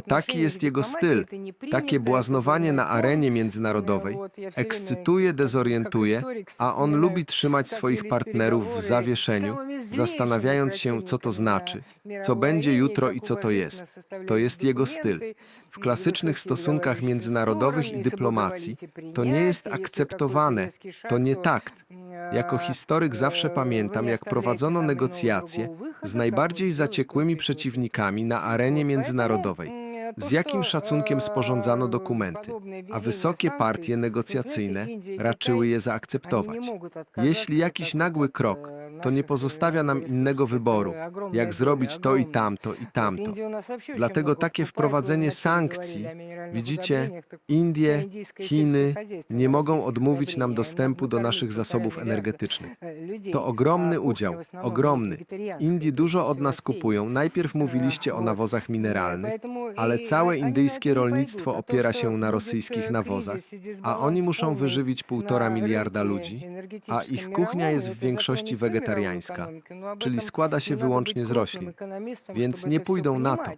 bo taki jest jego styl. Takie błaznowanie na arenie międzynarodowej ekscytuje, dezorientuje, a on lubi trzymać swoich partnerów w zawieszeniu, zastanawiając się, co to znaczy, co będzie jutro i co to jest. To jest jego styl. W klasycznych stosunkach międzynarodowych i dyplomacji to nie jest akceptowane, to nie takt. Jako historyk zawsze pamiętam, jak prowadzono negocjacje z najbardziej zaciekłymi przeciwnikami na arenie międzynarodowej. Z jakim szacunkiem sporządzano dokumenty, a wysokie partie negocjacyjne raczyły je zaakceptować. Jeśli jakiś nagły krok, to nie pozostawia nam innego wyboru, jak zrobić to i tamto i tamto. Dlatego takie wprowadzenie sankcji, widzicie, Indie, Chiny nie mogą odmówić nam dostępu do naszych zasobów energetycznych. To ogromny udział, ogromny. Indie dużo od nas kupują. Najpierw mówiliście o nawozach mineralnych, ale całe indyjskie rolnictwo opiera się na rosyjskich nawozach, a oni muszą wyżywić półtora miliarda ludzi, a ich kuchnia jest w większości wegetariańska, czyli składa się wyłącznie z roślin, więc nie pójdą na to.